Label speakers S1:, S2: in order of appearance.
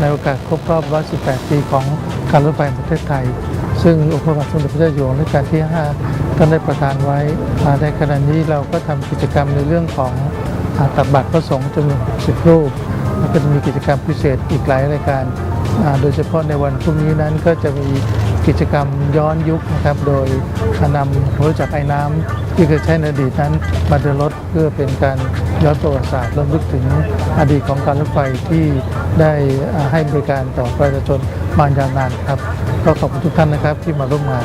S1: ในโอกาสครบรอบ 118 ปีของการรถไฟแห่งประเทศไทย ซึ่งองค์พระบาทสมเด็จพระเจ้าอยู่หัวรัชกาลที่ 5 ท่านได้ประทานไว้ในขณะนี้เราก็ทำกิจกรรมในเรื่องของตักบาตรพระสงฆ์จำนวน60รูปแล้วก็จะมีกิจกรรมพิเศษอีกหลายรายการ โดยเฉพาะในวันพรุ่งนี้นั้นก็จะมีกิจกรรมย้อนยุคนะครับ โดยนำหัวจักรไอ้น้ำที่เคยใช้ในอดีตนั้นมาเดินรถเพื่อเป็นการ ย้อนประวัติศาสตร์รำลึกถึงอดีตของการรถไฟที่ได้ให้บริการต่อประชาชนมายาวนานครับ ก็ขอบคุณทุกท่านนะครับที่มาร่วมงาน